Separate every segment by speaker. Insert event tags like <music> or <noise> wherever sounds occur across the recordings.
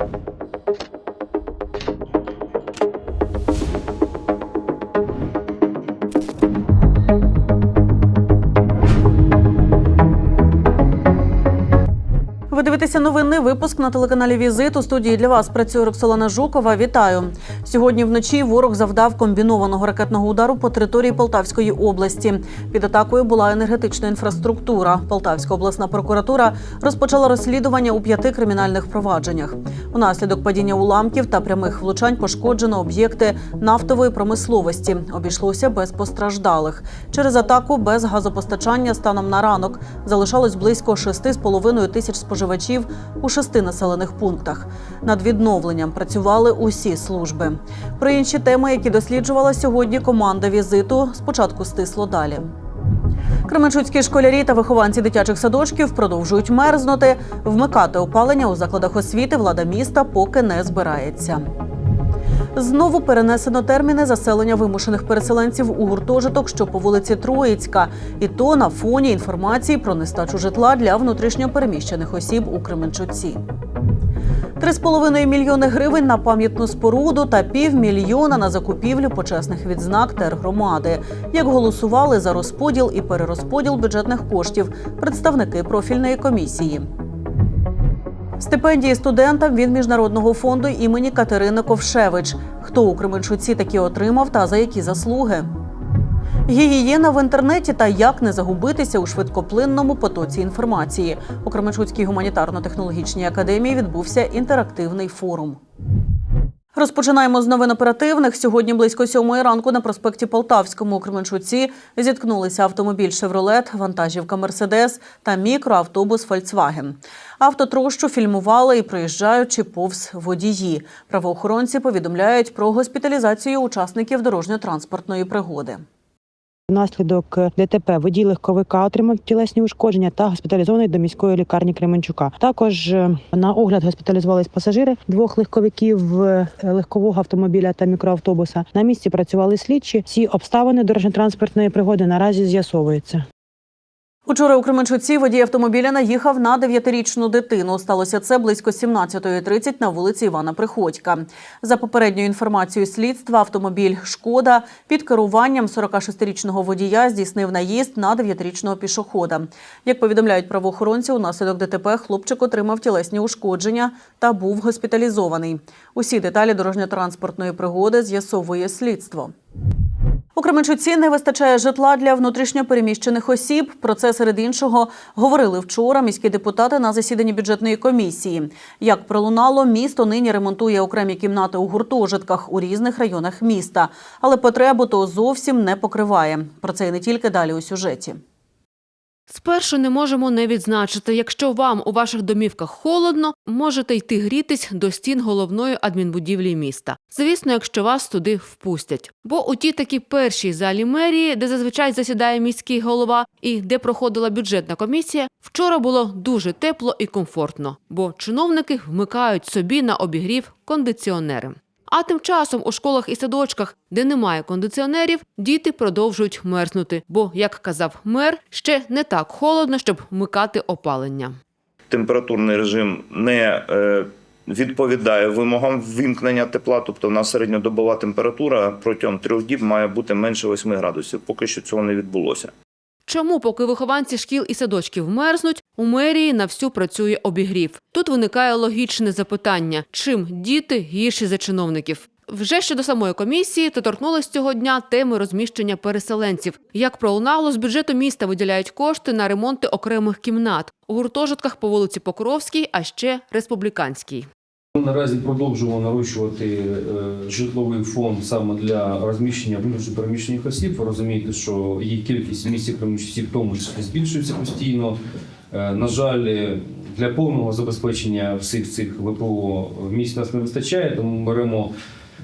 Speaker 1: Ви дивитеся новинний випуск на телеканалі Візит. У студії для вас працює Роксолана Жукова. Вітаю сьогодні. Вночі ворог завдав комбінованого ракетного удару по території Полтавської області. Під атакою була енергетична інфраструктура. Полтавська обласна прокуратура розпочала розслідування у п'яти кримінальних провадженнях. Унаслідок падіння уламків та прямих влучань пошкоджено об'єкти нафтової промисловості. Обійшлося без постраждалих. Через атаку без газопостачання станом на ранок залишалось близько 6,5 тисяч споживачів у шести населених пунктах. Над відновленням працювали усі служби. Про інші теми, які досліджувала сьогодні команда візиту, спочатку стисло далі. Кременчуцькі школярі та вихованці дитячих садочків продовжують мерзнути. Вмикати опалення у закладах освіти влада міста поки не збирається. Знову перенесено терміни заселення вимушених переселенців у гуртожиток, що по вулиці Троїцька, і то на фоні інформації про нестачу житла для внутрішньопереміщених осіб у Кременчуці. 3,5 мільйони гривень на пам'ятну споруду та півмільйона на закупівлю почесних відзнак тергромади. Як голосували за розподіл і перерозподіл бюджетних коштів представники профільної комісії. Стипендії студентам від міжнародного фонду імені Катерини Ковшевич. Хто у Кременчуці такі отримав та за які заслуги? Гігієна в інтернеті та як не загубитися у швидкоплинному потоці інформації. У Кременчуцькій гуманітарно-технологічній академії відбувся інтерактивний форум. Розпочинаємо з новин оперативних. Сьогодні близько сьомої ранку на проспекті Полтавському у Кременчуці зіткнулися автомобіль «Шевролет», вантажівка «Мерседес» та мікроавтобус «Фольксваген». Автотрощу фільмували і проїжджаючи повз водії. Правоохоронці повідомляють про госпіталізацію учасників дорожньо-транспортної пригоди.
Speaker 2: Внаслідок ДТП водій легковика отримав тілесні ушкодження та госпіталізований до міської лікарні Кременчука. Також е, на огляд госпіталізувались пасажири двох легковиків е, легкового автомобіля та мікроавтобуса. На місці працювали слідчі. Всі обставини дорожньо-транспортної пригоди наразі з'ясовуються.
Speaker 1: Учора у Кременчуці водій автомобіля наїхав на 9-річну дитину. Сталося це близько 17.30 на вулиці Івана Приходька. За попередньою інформацією слідства, автомобіль «Шкода» під керуванням 46-річного водія здійснив наїзд на 9-річного пішохода. Як повідомляють правоохоронці, унаслідок ДТП хлопчик отримав тілесні ушкодження та був госпіталізований. Усі деталі дорожньо-транспортної пригоди з'ясовує слідство. У Кременчуці не вистачає житла для внутрішньопереміщених осіб. Про це серед іншого говорили вчора міські депутати на засіданні бюджетної комісії. Як пролунало, місто нині ремонтує окремі кімнати у гуртожитках у різних районах міста, але потребу то зовсім не покриває. Про це і не тільки далі у сюжеті.
Speaker 3: Спершу не можемо не відзначити, якщо вам у ваших домівках холодно, можете йти грітись до стін головної адмінбудівлі міста. Звісно, якщо вас туди впустять. Бо у тій такій першій залі мерії, де зазвичай засідає міський голова і де проходила бюджетна комісія, вчора було дуже тепло і комфортно, бо чиновники вмикають собі на обігрів кондиціонери. А тим часом у школах і садочках, де немає кондиціонерів, діти продовжують мерзнути. Бо, як казав мер, ще не так холодно, щоб вмикати опалення.
Speaker 4: температурний режим не е, відповідає вимогам ввімкнення тепла, тобто в нас середньодобова температура протягом трьох діб має бути менше 8 градусів. Поки що цього не відбулося.
Speaker 3: Чому, поки вихованці шкіл і садочків мерзнуть, у мерії на всю працює обігрів? Тут виникає логічне запитання: чим діти гірші за чиновників? Вже щодо самої комісії, то торкнулось цього дня теми розміщення переселенців. Як пролунало, з бюджету міста виділяють кошти на ремонти окремих кімнат у гуртожитках по вулиці Покровській, а ще Республіканській.
Speaker 5: Наразі продовжуємо нарощувати е, житловий фонд саме для розміщення переміщених осіб. Ви розумієте, що її кількість місць приміщень в тому числі збільшується постійно. Е, На жаль, для повного забезпечення всіх цих ВПО місць нас не вистачає, тому ми беремо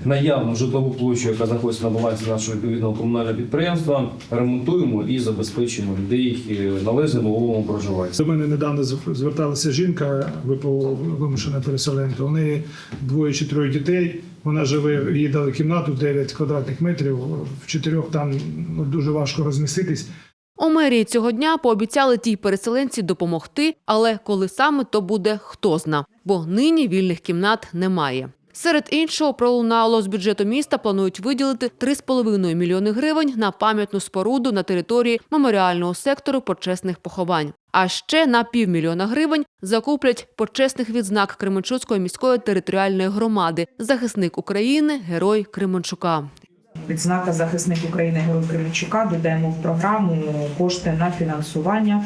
Speaker 5: наявну житлову площу, яка знаходиться на балансі нашого відповідного комунального підприємства, ремонтуємо і забезпечуємо людей належним умовам проживання.
Speaker 6: До мене недавно зверталася жінка, вимушена переселенка. У неї двоє чи троє дітей. Вона живе, їй дали кімнату 9 квадратних метрів. В чотирьох там ну, дуже важко розміститись.
Speaker 3: У мерії цього дня пообіцяли тій переселенці допомогти, але коли саме то буде хто зна, бо нині вільних кімнат немає. Серед іншого пролунало з бюджету міста планують виділити 3,5 мільйони гривень на пам'ятну споруду на території меморіального сектору почесних поховань. А ще на півмільйона гривень закуплять почесних відзнак Кременчуцької міської територіальної громади захисник України, герой Кременчука.
Speaker 7: Відзнака захисник України Герой Кременчука додаємо в програму кошти на фінансування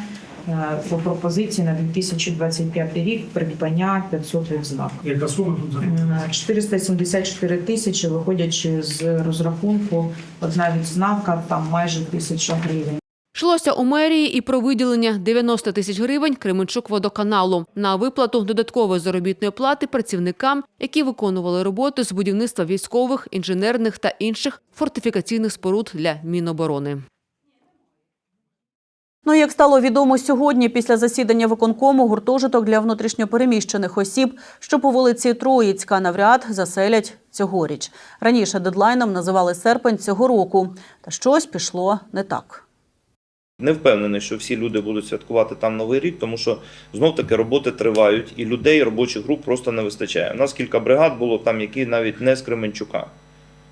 Speaker 7: по пропозиції на 2025 рік придбання 500 відзнак.
Speaker 6: Яка сума тут за
Speaker 7: М, 474 тисячі, виходячи з розрахунку, одна відзнака там майже тисяча гривень.
Speaker 3: Йшлося у мерії і про виділення 90 тисяч гривень Кременчук водоканалу на виплату додаткової заробітної плати працівникам, які виконували роботи з будівництва військових, інженерних та інших фортифікаційних споруд для Міноборони.
Speaker 1: Ну, як стало відомо сьогодні, після засідання виконкому гуртожиток для внутрішньопереміщених осіб, що по вулиці Троїцька навряд заселять цьогоріч. Раніше дедлайном називали серпень цього року, та щось пішло не так.
Speaker 4: Не впевнений, що всі люди будуть святкувати там новий рік, тому що знов таки роботи тривають, і людей робочих груп просто не вистачає. У нас кілька бригад було там, які навіть не з Кременчука.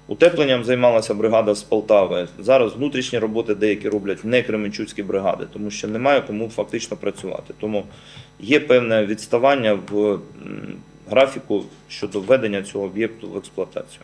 Speaker 4: Утепленням займалася бригада з Полтави. Зараз внутрішні роботи деякі роблять не кременчуцькі бригади, тому що немає кому фактично працювати. Тому є певне відставання в графіку щодо введення цього об'єкту в експлуатацію.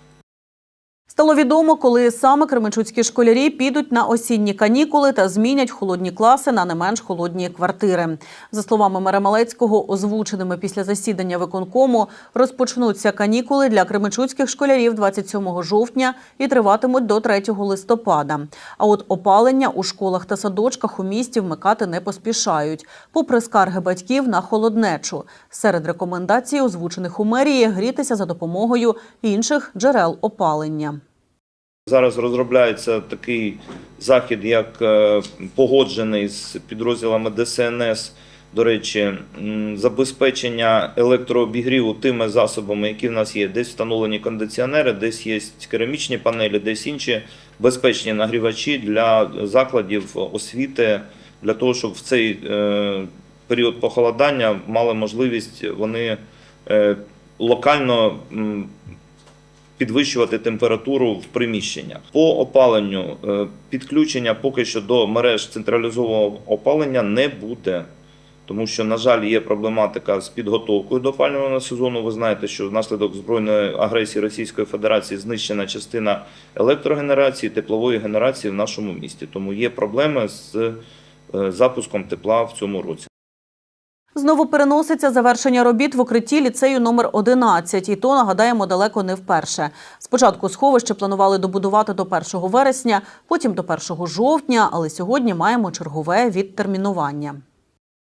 Speaker 1: Стало відомо, коли саме кременчуцькі школярі підуть на осінні канікули та змінять холодні класи на не менш холодні квартири. За словами мера Малецького, озвученими після засідання виконкому, розпочнуться канікули для кременчуцьких школярів 27 жовтня і триватимуть до 3 листопада. А от опалення у школах та садочках у місті вмикати не поспішають, попри скарги батьків на холоднечу. Серед рекомендацій, озвучених у мерії, грітися за допомогою інших джерел опалення.
Speaker 4: Зараз розробляється такий захід, як е, погоджений з підрозділами ДСНС. До речі, забезпечення електрообігріву тими засобами, які в нас є. Десь встановлені кондиціонери, десь є керамічні панелі, десь інші безпечні нагрівачі для закладів освіти, для того, щоб в цей е, період похолодання мали можливість вони е, локально підвищувати температуру в приміщеннях. По опаленню е, підключення поки що до мереж централізованого опалення не буде. Тому що, на жаль, є проблематика з підготовкою до опалювального сезону. Ви знаєте, що внаслідок збройної агресії Російської Федерації знищена частина електрогенерації, теплової генерації в нашому місті. Тому є проблеми з е, запуском тепла в цьому році.
Speaker 1: Знову переноситься завершення робіт в укритті ліцею номер 11, і то, нагадаємо, далеко не вперше. Спочатку сховище планували добудувати до 1 вересня, потім до 1 жовтня, але сьогодні маємо чергове відтермінування.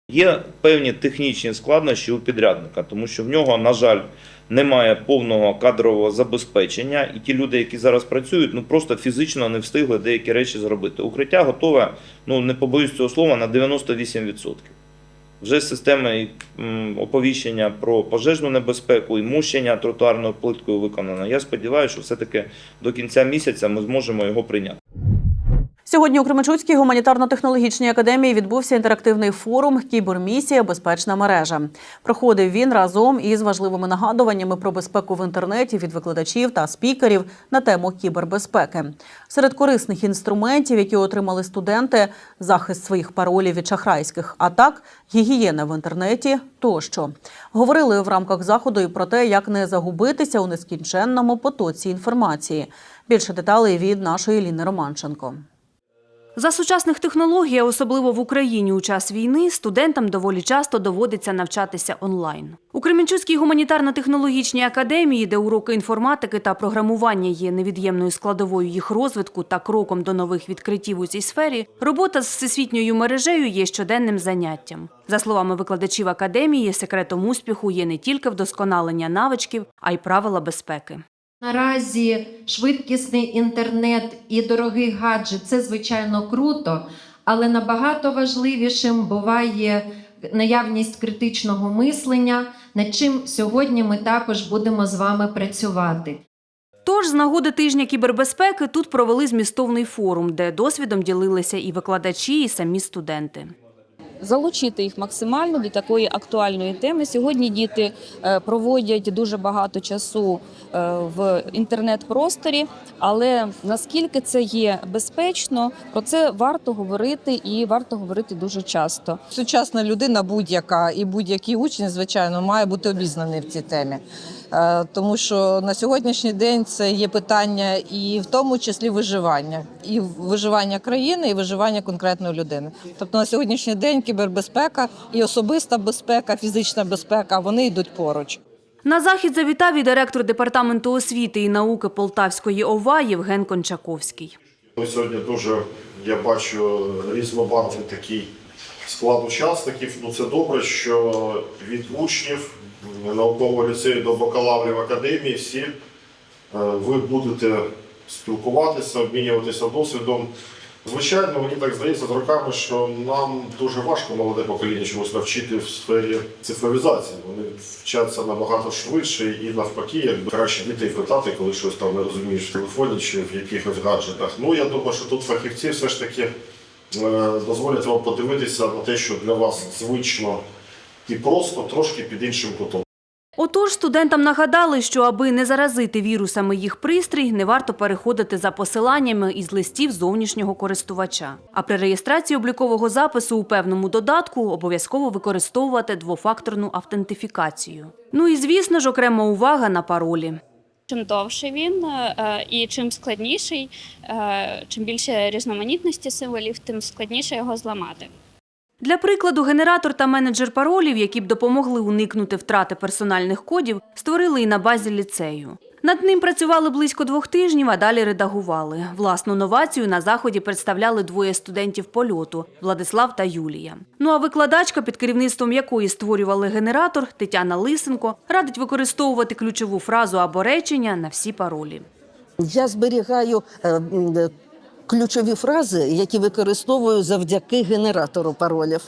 Speaker 4: Є певні технічні складнощі у підрядника, тому що в нього, на жаль, немає повного кадрового забезпечення, і ті люди, які зараз працюють, ну просто фізично не встигли деякі речі зробити. Укриття готове, ну не побоюсь цього слова, на 98%. Вже система оповіщення про пожежну небезпеку і мущення тротуарною плиткою виконано. Я сподіваюся, що все-таки до кінця місяця ми зможемо його прийняти.
Speaker 1: Сьогодні у Кременчуцькій гуманітарно-технологічній академії відбувся інтерактивний форум Кібермісія Безпечна мережа. Проходив він разом із важливими нагадуваннями про безпеку в інтернеті від викладачів та спікерів на тему кібербезпеки. Серед корисних інструментів, які отримали студенти, захист своїх паролів від шахрайських атак, гігієна в інтернеті тощо. Говорили в рамках заходу і про те, як не загубитися у нескінченному потоці інформації. Більше деталей від нашої Ліни Романченко.
Speaker 8: За сучасних технологій, особливо в Україні у час війни, студентам доволі часто доводиться навчатися онлайн. У Кременчуцькій гуманітарно-технологічній академії, де уроки інформатики та програмування є невід'ємною складовою їх розвитку та кроком до нових відкриттів у цій сфері, робота з всесвітньою мережею є щоденним заняттям. За словами викладачів академії, секретом успіху є не тільки вдосконалення навичків, а й правила безпеки.
Speaker 9: Наразі швидкісний інтернет і дорогий гаджет це звичайно круто, але набагато важливішим буває наявність критичного мислення, над чим сьогодні ми також будемо з вами працювати.
Speaker 8: Тож з нагоди тижня кібербезпеки тут провели змістовний форум, де досвідом ділилися і викладачі, і самі студенти.
Speaker 10: Залучити їх максимально до такої актуальної теми. Сьогодні діти е, проводять дуже багато часу е, в інтернет-просторі, але наскільки це є безпечно, про це варто говорити і варто говорити дуже часто.
Speaker 11: Сучасна людина будь-яка і будь-який учень, звичайно, має бути обізнаний в цій темі. Е, Тому що на сьогоднішній день це є питання і в тому числі виживання, і виживання країни, і виживання конкретної людини. Тобто на сьогоднішній день кібербезпека і особиста безпека, фізична безпека вони йдуть поруч.
Speaker 8: На захід завітав і директор департаменту освіти і науки Полтавської ОВА Євген Кончаковський.
Speaker 12: Сьогодні дуже я бачу різнобарвний такий склад учасників. Ну це добре, що від учнів наукового ліцею до бакалаврів академії всі е, ви будете спілкуватися, обмінюватися досвідом. Звичайно, мені так здається з роками, що нам дуже важко молоде покоління чомусь навчити в сфері цифровізації. Вони вчаться набагато швидше і навпаки, якби краще дітей питати, коли щось там не розумієш в телефоні чи в якихось гаджетах. Ну я думаю, що тут фахівці все ж таки е, дозволять вам подивитися на те, що для вас звично і просто трошки під іншим кутом.
Speaker 8: Отож, студентам нагадали, що аби не заразити вірусами їх пристрій, не варто переходити за посиланнями із листів зовнішнього користувача. А при реєстрації облікового запису у певному додатку обов'язково використовувати двофакторну автентифікацію. Ну і звісно ж, окрема увага на паролі.
Speaker 13: Чим довше він е, і чим складніший, е, чим більше різноманітності символів, тим складніше його зламати.
Speaker 8: Для прикладу, генератор та менеджер паролів, які б допомогли уникнути втрати персональних кодів, створили і на базі ліцею. Над ним працювали близько двох тижнів, а далі редагували. Власну новацію на заході представляли двоє студентів польоту Владислав та Юлія. Ну а викладачка, під керівництвом якої створювали генератор, Тетяна Лисенко, радить використовувати ключову фразу або речення на всі паролі.
Speaker 14: Я зберігаю е, е, ключові фрази, які використовую завдяки генератору паролів.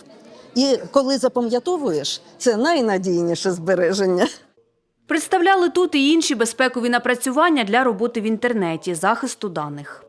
Speaker 14: І коли запам'ятовуєш, це найнадійніше збереження.
Speaker 8: Представляли тут і інші безпекові напрацювання для роботи в інтернеті, захисту даних.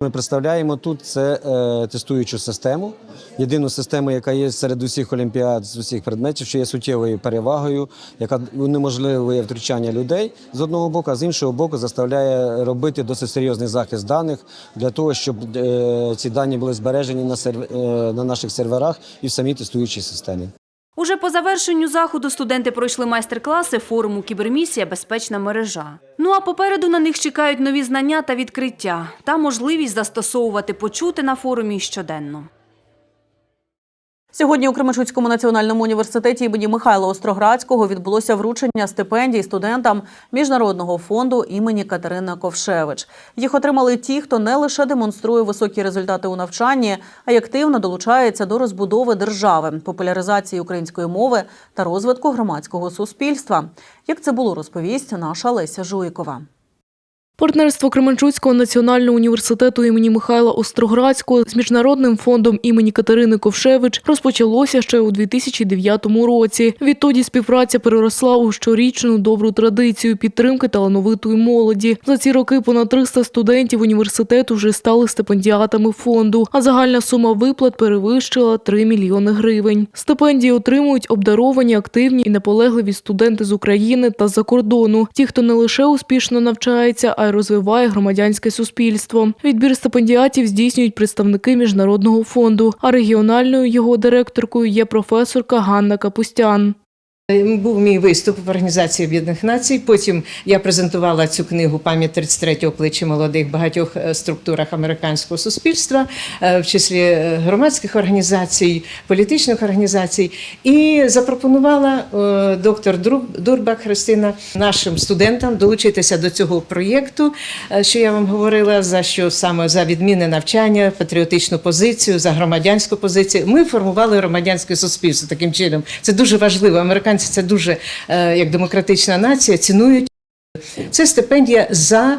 Speaker 15: Ми представляємо тут це е, тестуючу систему, єдину систему, яка є серед усіх олімпіад з усіх предметів, що є суттєвою перевагою, яка унеможливує втручання людей з одного боку, а з іншого боку заставляє робити досить серйозний захист даних для того, щоб е, ці дані були збережені на, серв... е, на наших серверах і в самій тестуючій системі.
Speaker 8: Уже по завершенню заходу студенти пройшли майстер-класи форуму Кібермісія Безпечна мережа. Ну а попереду на них чекають нові знання та відкриття та можливість застосовувати почути на форумі щоденно.
Speaker 1: Сьогодні у Кременчуцькому національному університеті імені Михайла Остроградського відбулося вручення стипендій студентам Міжнародного фонду імені Катерини Ковшевич. Їх отримали ті, хто не лише демонструє високі результати у навчанні, а й активно долучається до розбудови держави, популяризації української мови та розвитку громадського суспільства. Як це було, розповість наша Леся Жуйкова.
Speaker 16: Партнерство Кременчуцького національного університету імені Михайла Остроградського з міжнародним фондом імені Катерини Ковшевич розпочалося ще у 2009 році. Відтоді співпраця переросла у щорічну добру традицію підтримки талановитої молоді. За ці роки понад 300 студентів університету вже стали стипендіатами фонду, а загальна сума виплат перевищила 3 мільйони гривень. Стипендії отримують обдаровані, активні і наполегливі студенти з України та з-за кордону. Ті, хто не лише успішно навчається, а й розвиває громадянське суспільство. Відбір стипендіатів здійснюють представники міжнародного фонду. А регіональною його директоркою є професорка Ганна Капустян.
Speaker 17: Був мій виступ в Організації Об'єднаних Націй. Потім я презентувала цю книгу Пам'ять 33-го плечі молодих багатьох е, структурах американського суспільства, е, в числі е, громадських організацій, політичних організацій, і запропонувала е, доктор Дурбак Христина нашим студентам долучитися до цього проєкту, е, що я вам говорила, за що саме за відмінне навчання, патріотичну позицію, за громадянську позицію. Ми формували громадянське суспільство таким чином. Це дуже важливо. Американці це дуже е, як демократична нація, цінують. Це стипендія за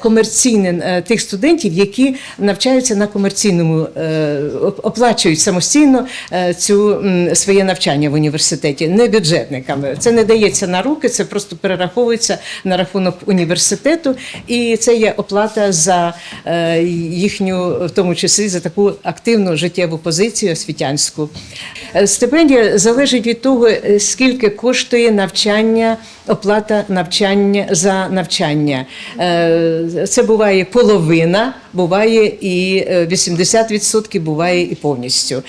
Speaker 17: комерційне е, тих студентів, які навчаються на комерційному, е, оплачують самостійно е, цю своє навчання в університеті, не бюджетниками. Це не дається на руки, це просто перераховується на рахунок університету, і це є оплата за їхню, в тому числі за таку активну життєву позицію освітянську. Стипендія залежить від того, скільки коштує навчання, оплата навчання за навчання. Е, Це буває половина, буває і е, 80%, буває і повністю.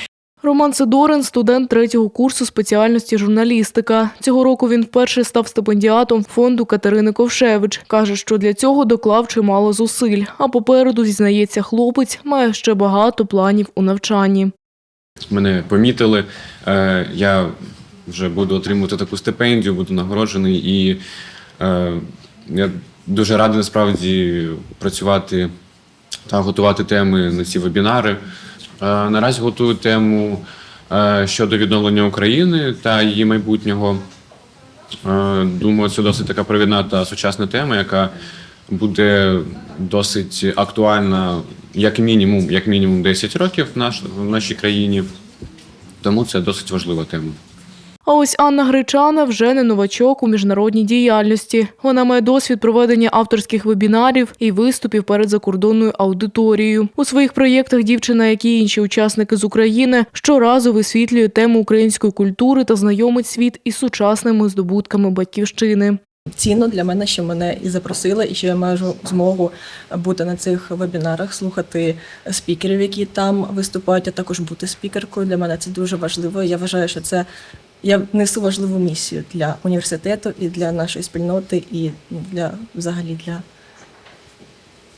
Speaker 16: Роман Сидорин – студент третього курсу спеціальності журналістика. Цього року він вперше став стипендіатом фонду Катерини Ковшевич. Каже, що для цього доклав чимало зусиль. А попереду, зізнається хлопець, має ще багато планів у навчанні.
Speaker 18: мене помітили. Е, Я вже буду отримувати таку стипендію, буду нагороджений. І е, я дуже радий насправді працювати та готувати теми на ці вебінари. Е, Наразі готую тему е, щодо відновлення України та її майбутнього. Е, Думаю, це досить така провідна та сучасна тема, яка буде досить актуальна як мінімум, як мінімум 10 років в нашій країні. Тому це досить важлива тема.
Speaker 16: А ось Анна Гречана вже не новачок у міжнародній діяльності. Вона має досвід проведення авторських вебінарів і виступів перед закордонною аудиторією. У своїх проєктах дівчина, як і інші учасники з України, щоразу висвітлює тему української культури та знайомить світ із сучасними здобутками батьківщини.
Speaker 19: Цінно для мене, що мене і запросили, і що я маю змогу бути на цих вебінарах, слухати спікерів, які там виступають, а також бути спікеркою. Для мене це дуже важливо. Я вважаю, що це я несу важливу місію для університету і для нашої спільноти, і для взагалі для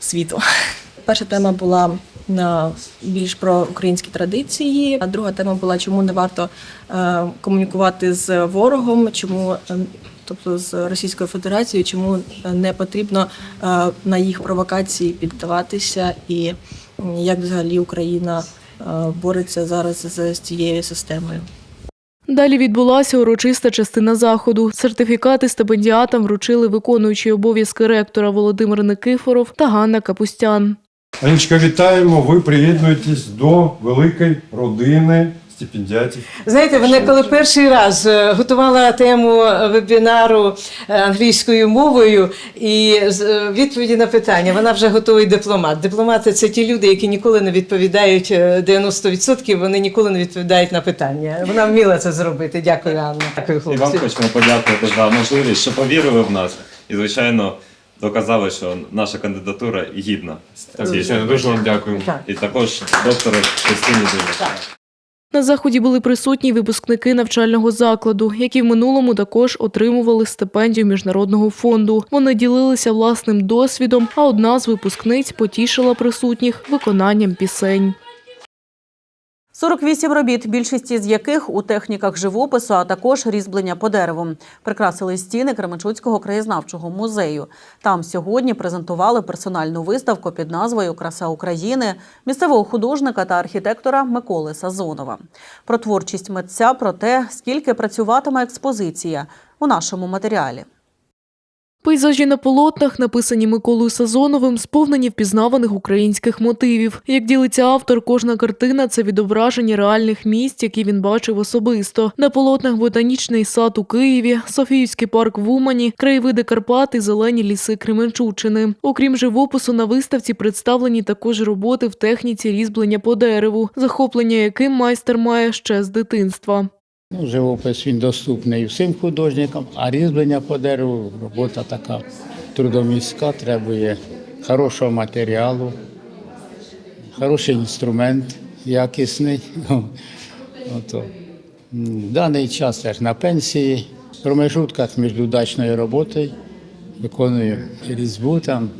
Speaker 19: світу. <laughs> Перша тема була на більш про українські традиції. А друга тема була, чому не варто е, комунікувати з ворогом, чому е, тобто з Російською Федерацією, чому не потрібно е, на їх провокації піддаватися, і як взагалі Україна бореться зараз з цією системою.
Speaker 16: Далі відбулася урочиста частина заходу. Сертифікати стипендіатам вручили виконуючі обов'язки ректора Володимир Никифоров та Ганна Капустян.
Speaker 20: Анічка, вітаємо. Ви приєднуєтесь до великої родини стипендіатів.
Speaker 17: Знаєте, вона коли перший раз е, готувала тему вебінару е, англійською мовою і з- е, відповіді на питання, вона вже готовий дипломат. Дипломати це ті люди, які ніколи не відповідають е, 90%, вони ніколи не відповідають на питання. Вона вміла це зробити. Дякую, Анна. Дякую,
Speaker 21: І вам хочемо подякувати за можливість, що повірили в нас. І, звичайно, доказали, що наша кандидатура гідна.
Speaker 18: Звичайно, дуже вам дякую.
Speaker 21: І також доктори Кристині Диві.
Speaker 16: На заході були присутні випускники навчального закладу, які в минулому також отримували стипендію міжнародного фонду. Вони ділилися власним досвідом, а одна з випускниць потішила присутніх виконанням пісень.
Speaker 1: 48 робіт, більшість із яких у техніках живопису, а також різьблення по дереву, прикрасили стіни Кременчуцького краєзнавчого музею. Там сьогодні презентували персональну виставку під назвою Краса України місцевого художника та архітектора Миколи Сазонова. Про творчість митця, про те, скільки працюватиме експозиція у нашому матеріалі.
Speaker 16: Пейзажі на полотнах, написані Миколою Сазоновим, сповнені впізнаваних українських мотивів. Як ділиться автор, кожна картина це відображення реальних місць, які він бачив особисто. На полотнах ботанічний сад у Києві, Софіївський парк в Умані, краєвиди Карпат і зелені ліси Кременчуччини. Окрім живопису, на виставці представлені також роботи в техніці різьблення по дереву, захоплення яким майстер має ще з дитинства.
Speaker 22: Ну, живопис він доступний всім художникам, а різьблення по дереву робота така трудомістка, требує хорошого матеріалу, хороший інструмент якісний. <laughs> Ото. В даний час я на пенсії, в промежутках між удачною роботою виконую різьбу там,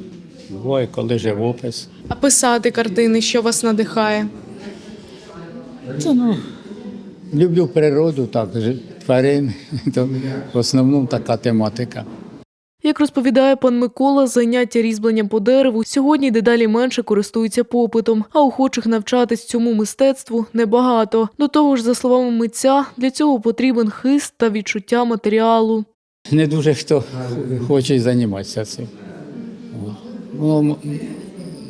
Speaker 22: буває, коли живопис.
Speaker 16: А писати картини, що вас надихає?
Speaker 22: Це, ну, люблю природу, так, тварин, <laughs> то в основному така тематика.
Speaker 16: Як розповідає пан Микола, заняття різьбленням по дереву сьогодні дедалі менше користуються попитом, а охочих навчатись цьому мистецтву небагато. До того ж, за словами митця, для цього потрібен хист та відчуття матеріалу.
Speaker 22: Не дуже хто хоче займатися цим. Ну,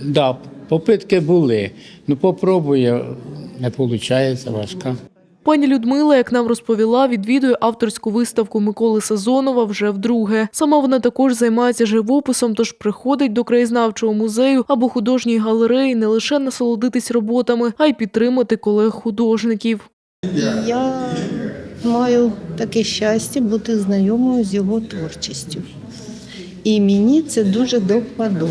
Speaker 22: да, попитки були. Ну, попробую, не виходить, важка.
Speaker 16: Пані Людмила, як нам розповіла, відвідує авторську виставку Миколи Сазонова вже вдруге. Сама вона також займається живописом, тож приходить до краєзнавчого музею або художньої галереї не лише насолодитись роботами, а й підтримати колег-художників.
Speaker 23: Я маю таке щастя бути знайомою з його творчістю. І мені це дуже до вподоби.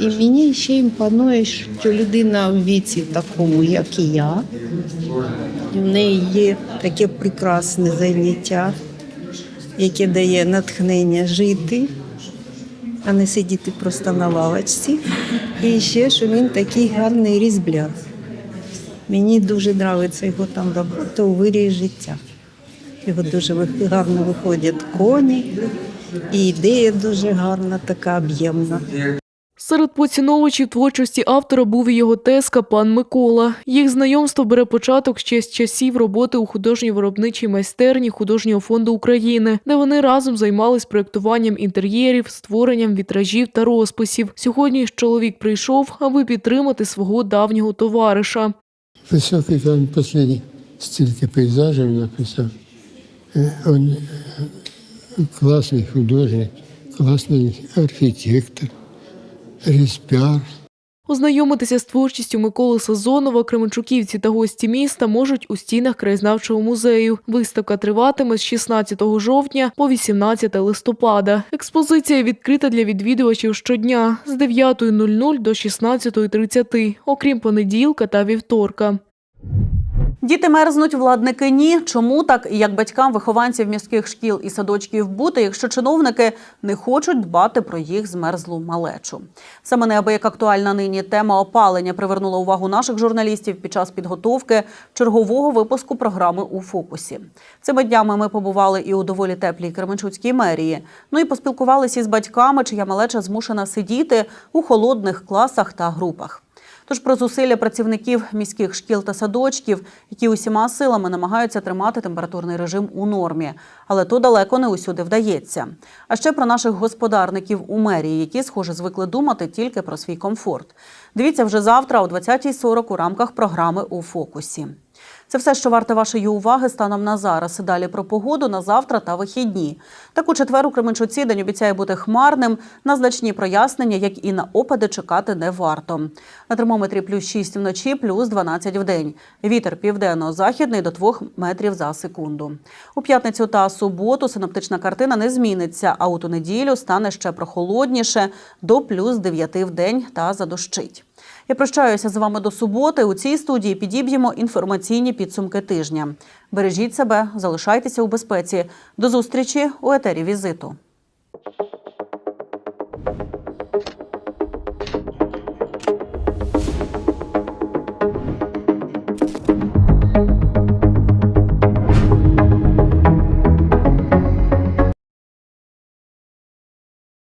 Speaker 23: І мені ще імпонує, що людина в віці такому, як і я, в неї є таке прекрасне заняття, яке дає натхнення жити, а не сидіти просто на лавочці. І ще, що він такий гарний різбляр. Мені дуже подобається його там робота у вирії життя. Його дуже гарно виходять коні, і ідея дуже гарна, така об'ємна.
Speaker 16: Серед поціновувачів творчості автора був і його тезка пан Микола. Їх знайомство бере початок ще з часів роботи у художньо виробничій майстерні художнього фонду України, де вони разом займались проєктуванням інтер'єрів, створенням вітражів та розписів. Сьогодні чоловік прийшов, аби підтримати свого давнього товариша.
Speaker 24: Високий там останні стільки пейзажів написав. Е, Він е, класний художник, класний архітектор, різьбяр.
Speaker 16: Ознайомитися з творчістю Миколи Сазонова, кременчуківці та гості міста можуть у стінах краєзнавчого музею. Виставка триватиме з 16 жовтня по 18 листопада. Експозиція відкрита для відвідувачів щодня з 9.00 до 16.30, окрім понеділка та вівторка.
Speaker 1: Діти мерзнуть, владники ні. Чому так і як батькам вихованців міських шкіл і садочків бути, якщо чиновники не хочуть дбати про їх змерзлу малечу? Саме неабияк актуальна нині тема опалення привернула увагу наших журналістів під час підготовки чергового випуску програми у фокусі. Цими днями ми побували і у доволі теплій Кременчуцькій мерії. Ну і поспілкувалися із батьками, чия малеча змушена сидіти у холодних класах та групах. Тож про зусилля працівників міських шкіл та садочків, які усіма силами намагаються тримати температурний режим у нормі, але то далеко не усюди вдається. А ще про наших господарників у мерії, які, схоже, звикли думати тільки про свій комфорт. Дивіться вже завтра о 20.40 у рамках програми у фокусі. Це все, що варте вашої уваги станом на зараз. Далі про погоду на завтра та вихідні. Так у четвер у Кременчуці день обіцяє бути хмарним. На значні прояснення, як і на опади, чекати не варто. На термометрі плюс 6 вночі, плюс 12 в день. Вітер південно-західний до 2 метрів за секунду. У п'ятницю та суботу синоптична картина не зміниться, а от у неділю стане ще прохолодніше до плюс 9 в день та задощить. Я прощаюся з вами до суботи. У цій студії підіб'ємо інформаційні підсумки тижня. Бережіть себе, залишайтеся у безпеці. До зустрічі у етері візиту.